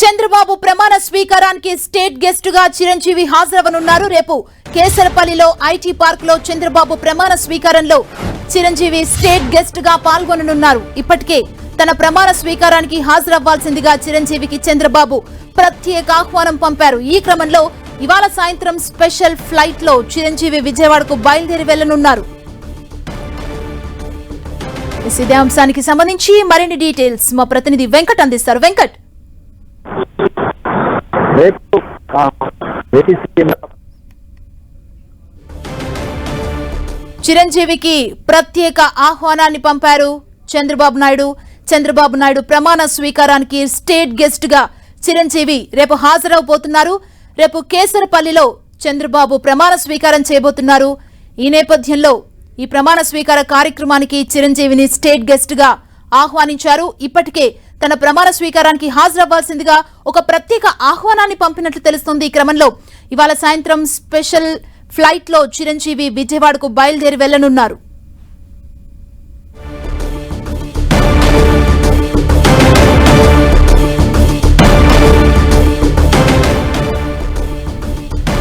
చంద్రబాబు ప్రమాణ స్వీకారానికి స్టేట్ గెస్ట్గా చిరంజీవి హాజరవనున్నారు. రేపు కేసరపల్లిలో ఐటీ పార్క్లో చంద్రబాబు ప్రమాణ స్వీకారంలో చిరంజీవి స్టేట్ గెస్ట్గా పాల్గొననున్నారు. ఇప్పటికే తన ప్రమాణ స్వీకారానికి హాజరవ్వాల్సిందిగా చిరంజీవికి చంద్రబాబు ప్రత్యేక ఆహ్వానం పంపారు. ఈ క్రమంలో ఇవాళ సాయంత్రం స్పెషల్ ఫ్లైట్లో చిరంజీవి విజయవాడకు బయలుదేరి వెళ్ళనున్నారు ఇదే అంశానికి సంబంధించి మరిన్ని డీటెయిల్స్ మా ప్రతినిధి వెంకట్ అందిస్తారు. వెంకట్! రేపు చిరంజీవికి ప్రత్యేక ఆహ్వానాన్ని పంపారు చంద్రబాబు నాయుడు. చంద్రబాబు నాయుడు ప్రమాణ స్వీకారానికి స్టేట్ గెస్ట్గా చిరంజీవి రేపు హాజరవబోతున్నారు. రేపు కేసరపల్లిలో చంద్రబాబు ప్రమాణ స్వీకారం చేయబోతున్నారు. ఈ నేపథ్యంలో ఈ ప్రమాణ స్వీకార కార్యక్రమానికి చిరంజీవిని స్టేట్ గెస్ట్గా ఆహ్వానించారు. ఇప్పటికే తన ప్రమాణ స్వీకారానికి హాజరవ్వాల్సిందిగా ఒక ప్రత్యేక ఆహ్వానాన్ని పంపినట్లు తెలుస్తుంది ఈ క్రమంలో. ఇవాళ సాయంత్రం స్పెషల్ ఫ్లైట్లో చిరంజీవి విజయవాడకు బయలుదేరి వెళ్ళనున్నారు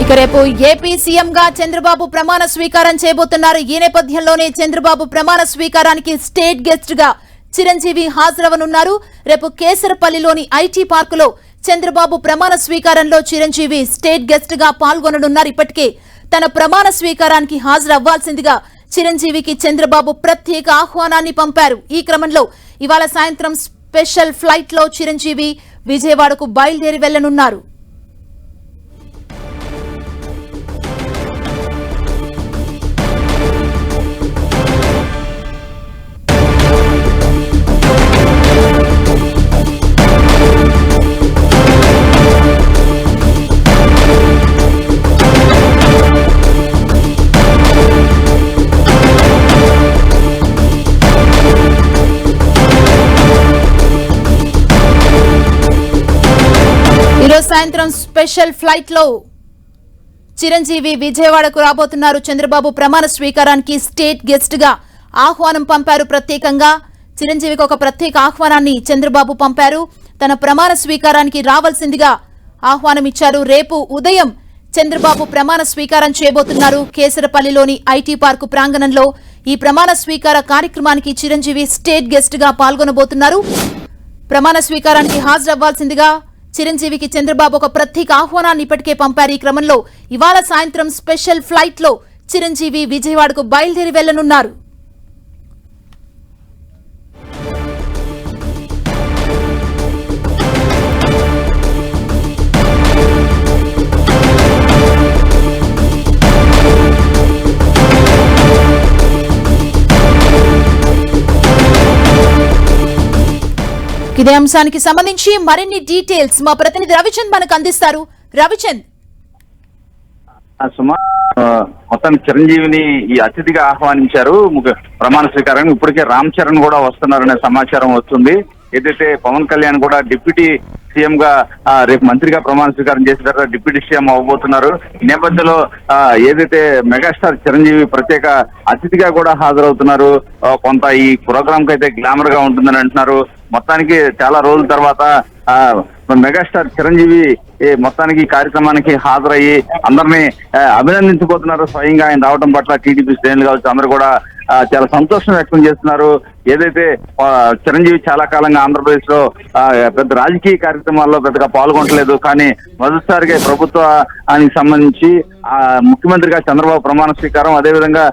ఇక రేపు ఏపీ సీఎంగా చంద్రబాబు ప్రమాణ స్వీకారం చేయబోతున్నారు. ఈ నేపథ్యంలోనే చంద్రబాబు ప్రమాణ స్వీకారానికి స్టేట్ గెస్ట్గా చిరంజీవి హాజరవనున్నారు. రేపు కేసరపల్లిలోని ఐటీ పార్కులో చంద్రబాబు ప్రమాణ స్వీకారంలో చిరంజీవి స్టేట్ గెస్ట్గా పాల్గొననున్నారు. ఇప్పటికే తన ప్రమాణ స్వీకారానికి హాజరవ్వాల్సిందిగా చిరంజీవికి చంద్రబాబు ప్రత్యేక ఆహ్వానాన్ని పంపారు. ఈ క్రమంలో ఇవాళ సాయంత్రం స్పెషల్ ఫ్లైట్లో చిరంజీవి విజయవాడకు బయలుదేరి వెళ్ళనున్నారు సాయంత్రం స్పెషల్ ఫ్లైట్లో చిరంజీవి విజయవాడకు రాబోతున్నారు. చంద్రబాబు ప్రమాణ స్వీకారానికి స్టేట్ గెస్ట్గా ఆహ్వానం పంపారు. ప్రత్యేకంగా చిరంజీవికి ఒక ప్రత్యేక ఆహ్వానాన్ని చంద్రబాబు పంపారు. తన ప్రమాణ స్వీకారానికి రావాల్సిందిగా ఆహ్వానం ఇచ్చారు. రేపు ఉదయం చంద్రబాబు ప్రమాణ స్వీకారం చేయబోతున్నారు. కేసరపల్లిలోని ఐటీ పార్కు ప్రాంగణంలో ఈ ప్రమాణ స్వీకార కార్యక్రమానికి చిరంజీవి స్టేట్ గెస్ట్గా పాల్గొనబోతున్నారు. ప్రమాణ స్వీకారానికి హాజరవ్వాల్సిందిగా చిరంజీవికి చంద్రబాబు ఒక ప్రత్యేక ఆహ్వానాన్ని ఇప్పటికే పంపారు. ఈ క్రమంలో ఇవాళ సాయంత్రం స్పెషల్ ఫ్లైట్లో చిరంజీవి విజయవాడకు బయలుదేరి వెళ్ళనున్నారు ఇదే అంశానికి సంబంధించి మరిన్ని డీటెయిల్స్ మా ప్రతినిధి రవిచంద్ మనకు అందిస్తారు. రవిచంద్. సుమా మొత్తం చిరంజీవిని ఈ అతిథిగా ఆహ్వానించారు. ముఖ్య- ప్రమాణ స్వీకారానికి ఇప్పటికే రామ్ చరణ్ కూడా వస్తున్నారనే సమాచారం వస్తుంది. ఏదైతే పవన్ కళ్యాణ్ కూడా డిప్యూటీ సీఎం గా రేపు మంత్రిగా ప్రమాణ స్వీకారం చేసిన తర్వాత డిప్యూటీ సీఎం అవ్వబోతున్నారు. ఈ నేపథ్యంలో ఏదైతే మెగాస్టార్ చిరంజీవి ప్రత్యేక అతిథిగా కూడా హాజరవుతున్నారు కొంత ఈ ప్రోగ్రామ్కి అయితే గ్లామర్గా ఉంటుందని అంటున్నారు. మొత్తానికి చాలా రోజుల తర్వాత ఆ, మెగాస్టార్ చిరంజీవి మొత్తానికి కార్యక్రమానికి హాజరయ్యి అందరినీ అభినందించబోతున్నారు స్వయంగా ఆయన రావడం పట్ల టీడీపీ శ్రేణులు కావచ్చు అందరూ కూడా చాలా సంతోషం వ్యక్తం చేస్తున్నారు. ఏదైతే చిరంజీవి చాలా కాలంగా ఆంధ్రప్రదేశ్లో ఆ, పెద్ద రాజకీయ కార్యక్రమాల్లో పెద్దగా పాల్గొనట్లేదు. కానీ మొదటిసారిగా ప్రభుత్వానికి సంబంధించి ఆ, ముఖ్యమంత్రిగా చంద్రబాబు ప్రమాణ స్వీకారం అదేవిధంగా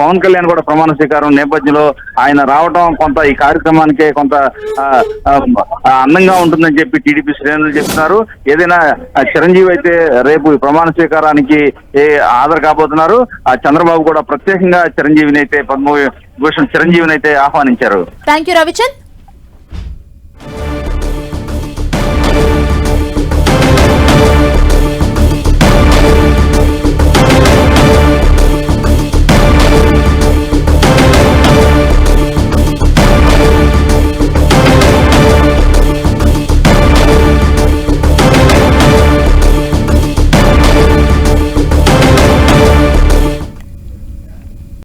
పవన్ కళ్యాణ్ కూడా ప్రమాణ స్వీకారం నేపథ్యంలో ఆయన రావడం కొంత ఈ కార్యక్రమానికి కొంత అందంగా ఉంటుందని చెప్పి టీడీపీ శ్రేణులు చెప్తున్నారు. ఏదైనా చిరంజీవి అయితే రేపు ప్రమాణ స్వీకారానికి ఏ హాజరు కాబోతున్నారు. ఆ చంద్రబాబు కూడా ప్రత్యేకంగా చిరంజీవిని అయితే పద్మభూషణ్ చిరంజీవిని అయితే ఆహ్వానించారు. Thank you Ravichand